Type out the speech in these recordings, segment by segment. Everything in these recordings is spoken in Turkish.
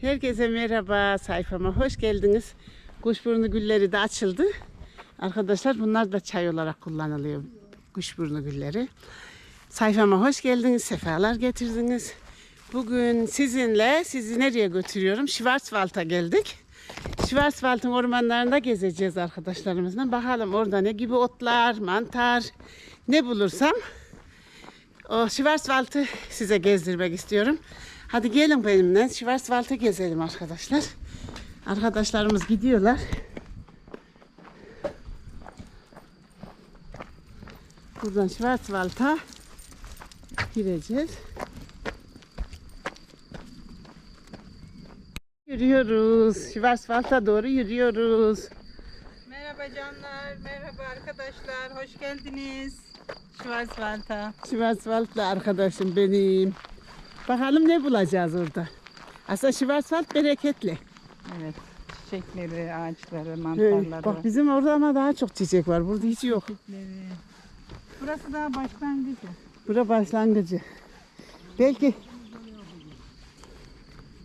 Herkese merhaba sayfama hoş geldiniz. Kuşburnu gülleri de açıldı. Arkadaşlar bunlar da çay olarak kullanılıyor. Kuşburnu gülleri. Sayfama hoş geldiniz. Sefalar getirdiniz. Bugün sizinle sizi nereye götürüyorum? Schwarzwald'a geldik. Schwarzwald'ın ormanlarında gezeceğiz arkadaşlarımızla. Bakalım orada ne gibi otlar, mantar, ne bulursam o Schwarzwald'ı size gezdirmek istiyorum. Hadi gelin benimle Schwarzwald'ı gezelim arkadaşlar. Arkadaşlarımız gidiyorlar. Buradan Schwarzwald'a gireceğiz. Yürüyoruz. Schwarzwald'a doğru yürüyoruz. Merhaba canlar, merhaba arkadaşlar, hoş geldiniz. Schwarzwald'a. Schwarzwald'la arkadaşım benim. Bakalım ne bulacağız orada. Aslında Schwarzwald bereketli. Evet, çiçekleri, ağaçları, Evet, mantarları. Bak bizim orada ama daha çok çiçek var. Burada hiç yok. çiçekleri. Burası daha başlangıcı. Bura başlangıcı. Belki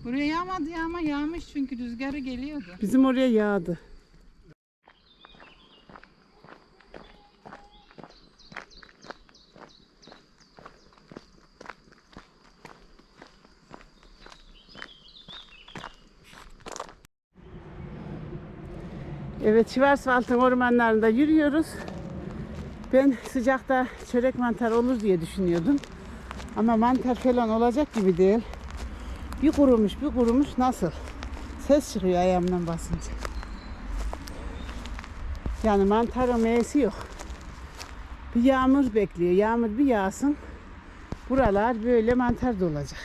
Buraya yağmadı ya ama yağmış çünkü rüzgarı geliyordu. bizim oraya yağdı. Evet, Schwarzwald'ın ormanlarında yürüyoruz. Ben sıcakta çörek mantar olur diye düşünüyordum. Ama mantar falan olacak gibi değil. Bir kurumuş, bir kurumuş nasıl? Ses çıkıyor ayağımdan basınca. Yani mantarın meyvesi yok. Bir yağmur bekliyor. Yağmur bir yağsın. Buralar böyle mantar dolacak.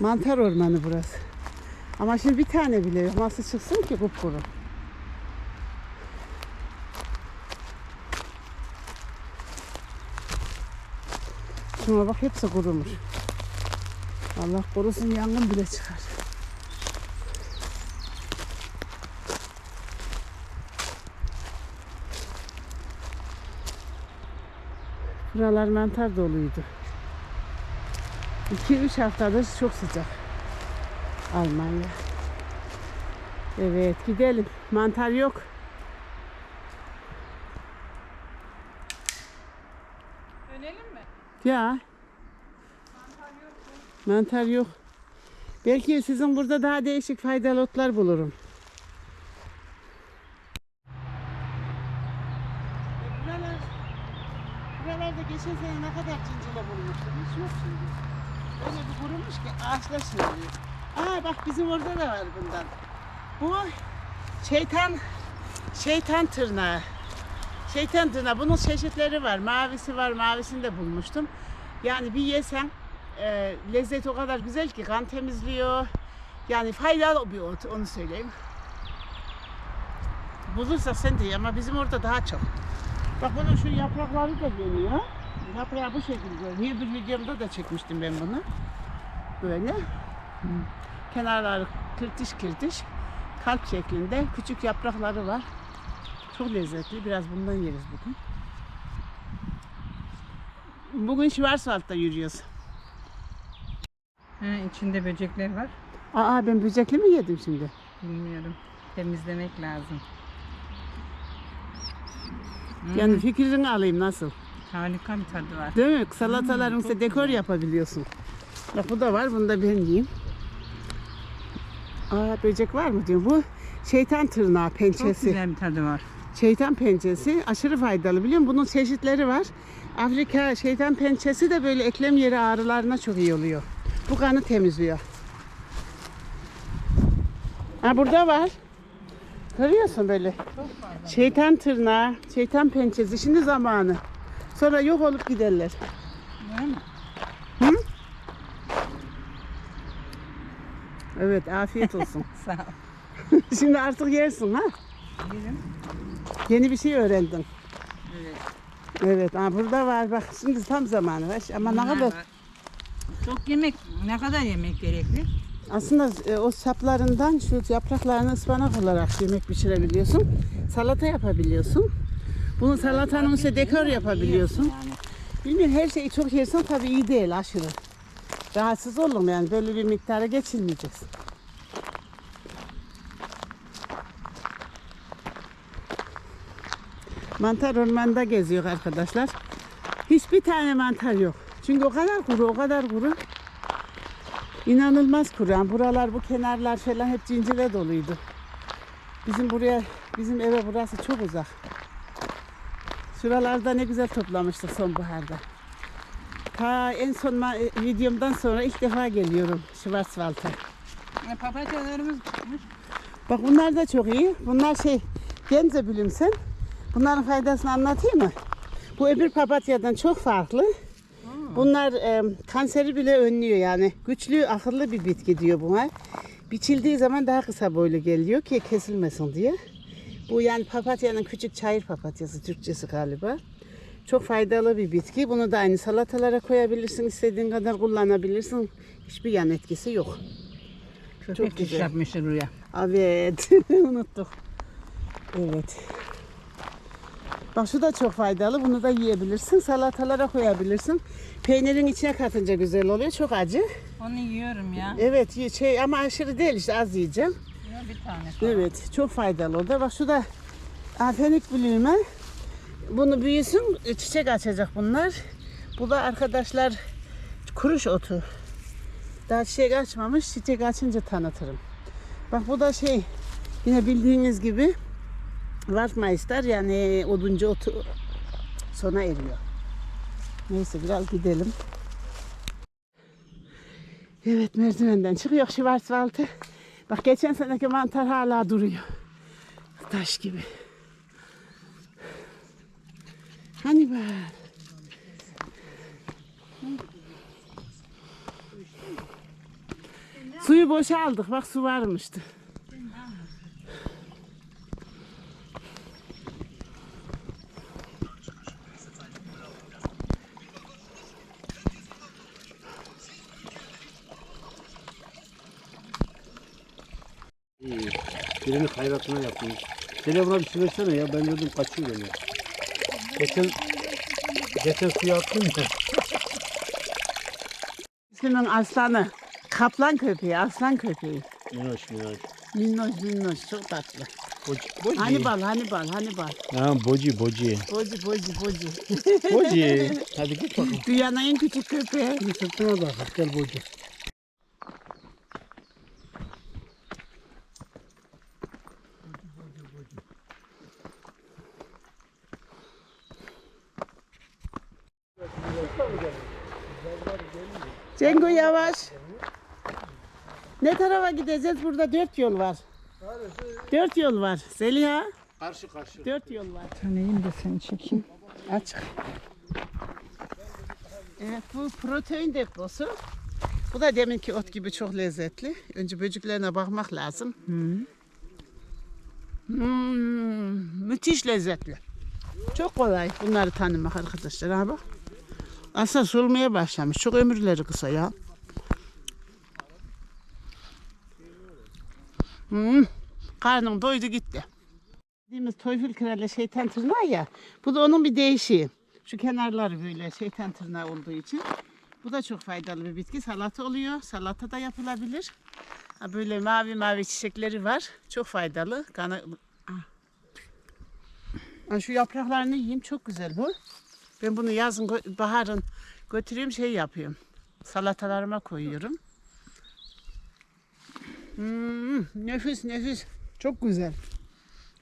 Mantar ormanı burası. Ama şimdi bir tane bile yok. Nasıl çıksın ki kupkuru? Şuna bak hepsi kurumuş. Allah korusun yangın bile çıkar. Buralar mantar doluydu. 2-3 haftadır çok sıcak. Almanya. Evet gidelim. Mantar yok. Dönelim mi? Ya. Mantar yok. Belki sizin burada daha değişik faydalı otlar bulurum. Buralar, buralarda geçen sene ne kadar cincile bulmuştum. Hiç yok şimdi. Öyle bir kurumuş ki ağaçlar sürüyor. Aa bak bizim orada da var bundan. Bu şeytan şeytan tırnağı. Şeytan tırnağı. Bunun çeşitleri var. Mavisi var. Mavisini de bulmuştum. Yani bir yesen e, lezzet o kadar güzel ki kan temizliyor. Yani faydalı bir ot onu söyleyeyim. Bulursa sen de ama bizim orada daha çok. Bak bunun şu yaprakları da geliyor. Yaprağı bu şekilde. Niye bir videomda da çekmiştim ben bunu. Böyle. Kenarları kırtış kırtış. Kalp şeklinde küçük yaprakları var. Çok lezzetli. Biraz bundan yeriz bugün. Bugün Schwarzwald'da yürüyoruz. Ha, içinde böcekler var. Aa ben böcekli mi yedim şimdi? Bilmiyorum. Temizlemek lazım. Yani fikrini alayım nasıl? Harika bir tadı var. Değil mi? Salataların çok ise dekor yapabiliyorsun. Bak bu da var. Bunu da ben yiyeyim. Aa böcek var mı diyor. Bu şeytan tırnağı Çok pençesi. güzel bir tadı var. Şeytan pençesi aşırı faydalı biliyor musun? Bunun çeşitleri var. Afrika şeytan pençesi de böyle eklem yeri ağrılarına çok iyi oluyor. Bu kanı temizliyor. Ha burada var. Görüyorsun böyle. Şeytan tırnağı, şeytan pençesi şimdi zamanı. Sonra yok olup giderler. Hı? Evet afiyet olsun. Sağ ol. şimdi artık yersin ha. Yerim. Yeni bir şey öğrendin. Evet. Evet ha burada var bak şimdi tam zamanı var. Ama ne kadar var. Çok yemek, ne kadar yemek gerekli? aslında e, o saplarından şu yapraklarını ıspanak olarak yemek pişirebiliyorsun. Salata yapabiliyorsun. Bunu salatanın üstüne dekor yapabiliyorsun. Yani. Bilmiyorum her şeyi çok yersen tabii iyi değil aşırı. Rahatsız olurum yani böyle bir miktara geçilmeyeceğiz. Mantar ormanda geziyor arkadaşlar. Hiçbir tane mantar yok. Çünkü o kadar kuru, o kadar kuru. İnanılmaz kuru. Yani buralar, bu kenarlar falan hep cincire doluydu. Bizim buraya, bizim eve burası çok uzak. Şuralarda ne güzel toplamıştık sonbaharda. Ta en son ma- videomdan sonra ilk defa geliyorum Schwarzwald'a. E, papatyalarımız çıkmış. Bak bunlar da çok iyi. Bunlar şey genzebülümsen. Bunların faydasını anlatayım mı? Bu öbür papatyadan çok farklı. Bunlar e, kanseri bile önlüyor yani. Güçlü, akıllı bir bitki diyor buna. Biçildiği zaman daha kısa boylu geliyor ki kesilmesin diye. Bu yani papatyanın küçük çayır papatyası Türkçesi galiba. Çok faydalı bir bitki. Bunu da aynı salatalara koyabilirsin. istediğin kadar kullanabilirsin. Hiçbir yan etkisi yok. Köpek diş güzel. yapmışlar buraya. Evet, unuttuk. Evet. Bak şu da çok faydalı. Bunu da yiyebilirsin. Salatalara koyabilirsin. Peynirin içine katınca güzel oluyor. Çok acı. Onu yiyorum ya. Evet, şey ama aşırı değil işte az yiyeceğim. Ya bir tane. Evet, çok faydalı o da. Bak şu da afenik blüme. Bunu büyüsün, çiçek açacak bunlar. Bu da arkadaşlar kuruş otu. Daha çiçek açmamış, çiçek açınca tanıtırım. Bak bu da şey, yine bildiğiniz gibi Wartmeister yani oduncu otu sona eriyor. Neyse biraz gidelim. Evet merdivenden çıkıyor Schwarzwald'e. Bak geçen seneki mantar hala duruyor. Taş gibi. Hani var? Suyu boşa aldık. Bak su varmıştı. Birini hayratına yaptım. Sene buna bir su versene ya. Ben dedim kaçıyor ya. Geçen, geçen suya attım ya. Senin aslanı. Kaplan köpeği, aslan köpeği. Minnoş minnoş. Minnoş minnoş çok tatlı. Boci. Boci. Hannibal, Hannibal, Hannibal. Ha boci boci. Boci, boci, boci. Boci. Hadi git bakalım. Dünyanın en küçük köpeği. Sırtına da bak. Gel boci. Cengo yavaş. Ne tarafa gideceğiz? Burada dört yol var. Dört yol var. Zeliha, Karşı karşı. dört yol var. Tanıyayım da seni çekeyim. Aç. Evet bu protein deposu. Bu da deminki ot gibi çok lezzetli. Önce böceklerine bakmak lazım. Hmm, müthiş lezzetli. Çok kolay bunları tanımak arkadaşlar. Ha bak. Aslında solmaya başlamış. Çok ömürleri kısa ya. Hmm, karnım doydu gitti. Dediğimiz toyfül krali şeytan tırnağı ya. Bu da onun bir değişiği. Şu kenarları böyle şeytan tırnağı olduğu için. Bu da çok faydalı bir bitki. Salata oluyor. Salata da yapılabilir. Böyle mavi mavi çiçekleri var. Çok faydalı. Kana... Ah. Şu yapraklarını yiyeyim. Çok güzel bu. Ben bunu yazın, baharın götürüyorum şey yapıyorum. Salatalarıma koyuyorum. Hmm, nefis nefis. Çok güzel.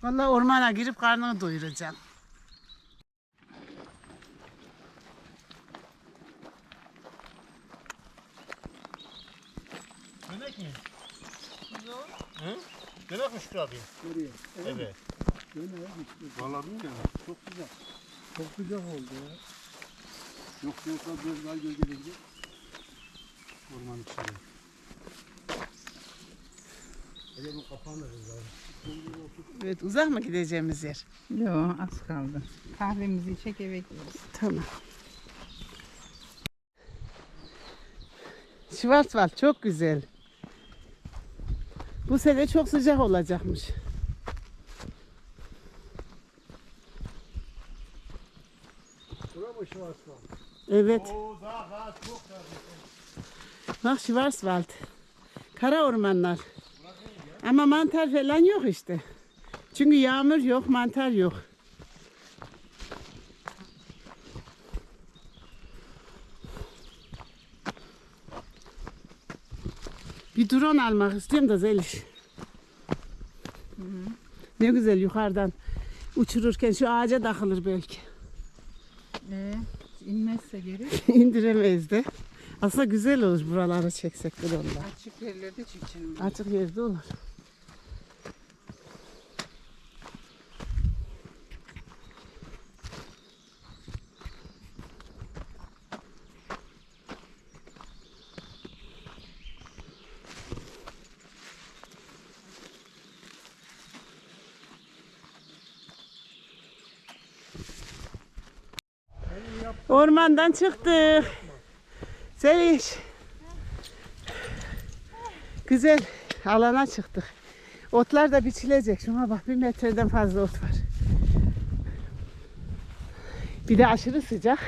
Vallahi ormana girip karnını doyuracağım. Dönek mi? Hı? Dönek mi Şükrü abi? Nereye? Evet. Vallahi bilmiyorum. Çok güzel. Çok güzel oldu ya. Yok yoksa biraz daha gölgelenecek. Orman içinde. Hele bu kız abi. Evet uzak mı gideceğimiz yer? Yok az kaldı. Kahvemizi içek eve gidiyoruz. Tamam. Schwarzwald çok güzel. Bu sene çok sıcak olacakmış. Evet. Oo, daha, daha. Kara ormanlar. Ama mantar falan yok işte. Çünkü yağmur yok, mantar yok. Bir drone almak istiyorum da Zeliş. Hı hı. Ne güzel yukarıdan uçururken şu ağaca takılır belki. İnmezse geri İndiremeyiz de. Aslında güzel olur buraları çeksek drone'la. açık yerlerde çekeceğim. Açık yerde olur. Ormandan çıktık. Sevinç. Güzel alana çıktık. Otlar da biçilecek. Şuna bak bir metreden fazla ot var. Bir de aşırı sıcak.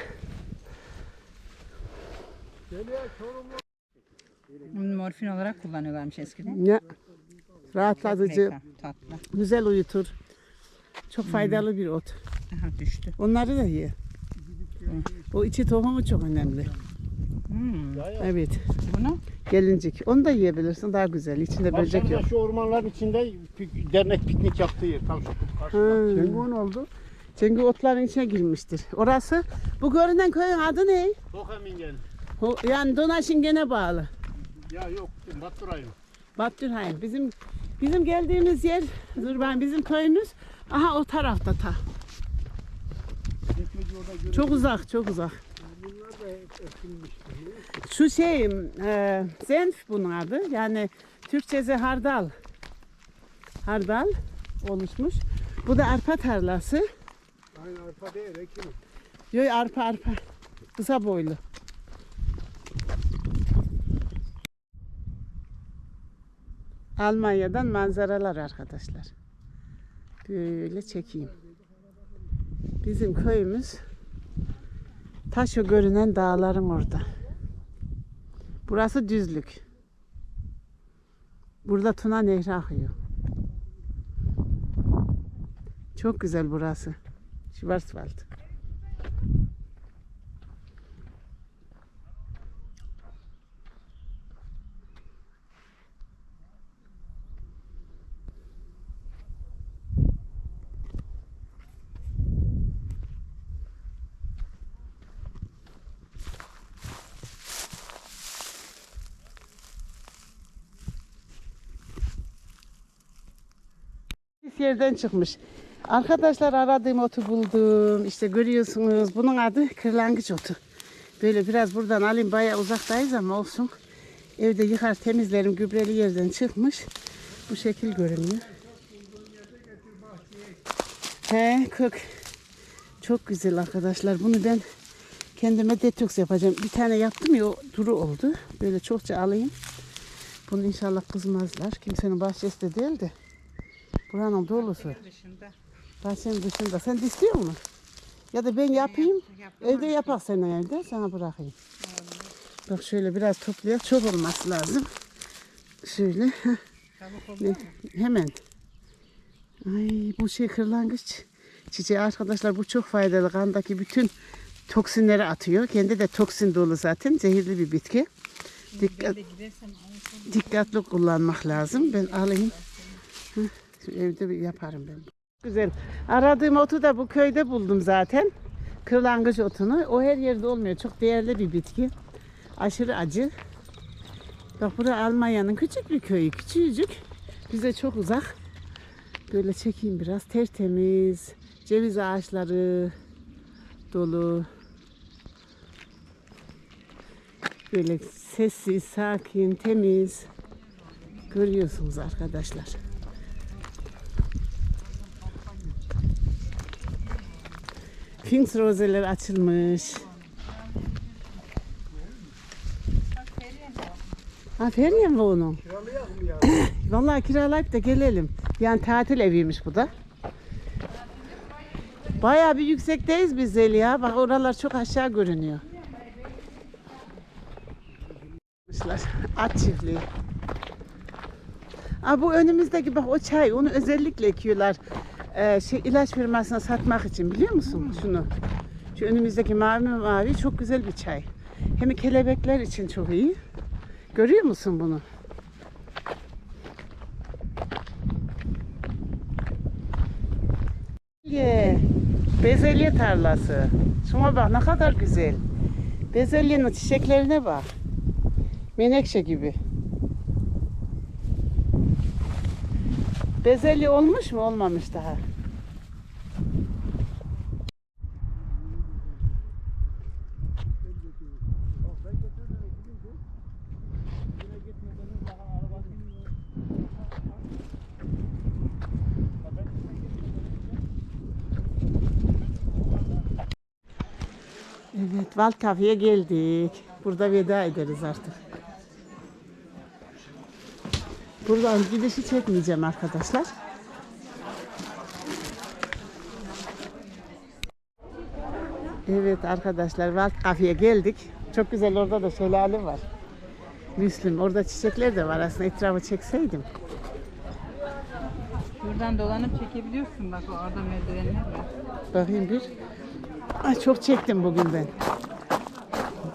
Morfin olarak kullanıyorlarmış eskiden. Ya, rahatlatıcı, tatlı. güzel uyutur. Çok faydalı bir ot. Aha düştü. Onları da ye. O içi tohumu çok önemli. Hmm. Evet. Bunu Gelincik. Onu da yiyebilirsin. Daha güzel. İçinde Bak böcek yok. şu ormanların içinde pik- dernek piknik yaptığı yer. Tam şu karşıda. Cengo ne oldu? Çünkü otların içine girmiştir. Orası bu görünen köyün adı ne? Çok emin gel. O- Yani Donaş'ın gene bağlı. Ya yok. Batturayım. Battürhain. Bizim bizim geldiğimiz yer, dur ben bizim köyümüz aha o tarafta ta. Çok uzak, çok uzak. Şu şey, e, zenf bunun adı. Yani Türkçesi hardal. Hardal oluşmuş. Bu da arpa tarlası. Aynı arpa değil. Ekim. Yok arpa arpa. Kısa boylu. Almanya'dan manzaralar arkadaşlar. Böyle çekeyim. Bizim köyümüz taş o görünen dağların orada. Burası düzlük. Burada Tuna Nehri akıyor. Çok güzel burası. Schwarzwald. Bir yerden çıkmış. Arkadaşlar aradığım otu buldum. İşte görüyorsunuz bunun adı kırlangıç otu. Böyle biraz buradan alayım bayağı uzaktayız ama olsun. Evde yıkar temizlerim gübreli yerden çıkmış. Bu şekil görünüyor. He kök. Çok güzel arkadaşlar. Bunu ben kendime detoks yapacağım. Bir tane yaptım ya o duru oldu. Böyle çokça alayım. Bunu inşallah kızmazlar. Kimsenin bahçesi de değil de. Buranın dolusu. dışında. Bahçenin dışında. Sen de istiyor musun? Ya da ben yapayım. Evde yapak sen evde. Sana bırakayım. Bak şöyle biraz toplayalım. Çok olması lazım. Şöyle. Ne? Hemen. Ay bu şey kırlangıç çiçeği arkadaşlar bu çok faydalı. Kandaki bütün toksinleri atıyor. Kendi de toksin dolu zaten. Zehirli bir bitki. Dikkat, gidersem dikkatli kullanmak lazım. Ben alayım. Şu evde yaparım ben. Güzel. Aradığım otu da bu köyde buldum zaten. Kırlangıç otunu. O her yerde olmuyor. Çok değerli bir bitki. Aşırı acı. Bak burası Almanya'nın küçük bir köyü. Küçücük. Bize çok uzak. Böyle çekeyim biraz. Tertemiz. Ceviz ağaçları dolu. Böyle sessiz, sakin, temiz. Görüyorsunuz arkadaşlar. Pink rozeler açılmış. Ha Feriye mi onun? Kiralayalım ya. Vallahi kiralayıp da gelelim. Yani tatil eviymiş bu da. Bayağı bir yüksekteyiz biz Zeliha. Bak oralar çok aşağı görünüyor. At çiftliği. Aa, bu önümüzdeki bak o çay onu özellikle ekiyorlar e, şey ilaç firmasına satmak için biliyor musun hmm. şunu? Şu önümüzdeki mavi mavi çok güzel bir çay. Hem kelebekler için çok iyi. Görüyor musun bunu? Bezelye. Bezelye tarlası. Şuna bak ne kadar güzel. Bezelyenin çiçeklerine bak. Menekşe gibi. Bezelye olmuş mu? Olmamış daha. Evet, Val Kafe'ye geldik. Burada veda ederiz artık. Buradan gidişi çekmeyeceğim arkadaşlar. Evet arkadaşlar Val Kafe'ye geldik. Çok güzel orada da şelale var. Müslüm orada çiçekler de var aslında etrafı çekseydim. Buradan dolanıp çekebiliyorsun bak orada merdivenler var. Bakayım bir. Ay çok çektim bugün ben.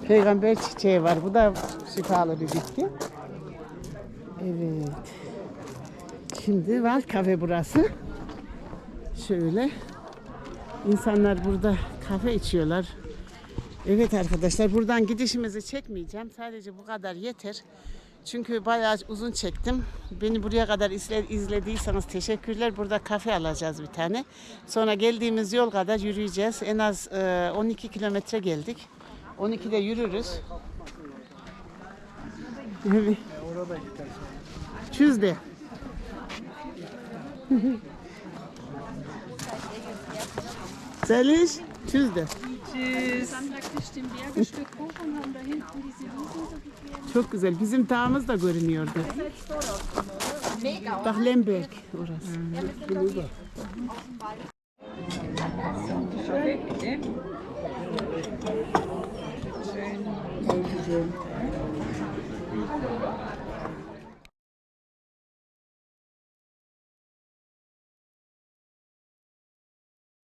Peygamber çiçeği var. Bu da şifalı bir bitki. Evet. Şimdi var kafe burası. Şöyle. İnsanlar burada kahve içiyorlar. Evet arkadaşlar buradan gidişimizi çekmeyeceğim. Sadece bu kadar yeter. Çünkü bayağı uzun çektim. Beni buraya kadar izle- izlediyseniz teşekkürler. Burada kafe alacağız bir tane. Sonra geldiğimiz yol kadar yürüyeceğiz. En az e, 12 kilometre geldik. 12'de yürürüz. Evet. Tuesday. Seliş, Tuesday. Çok güzel. Bizim dağımız da görünüyordu. Bak Lemberg orası. Şöyle bir Sevgilim.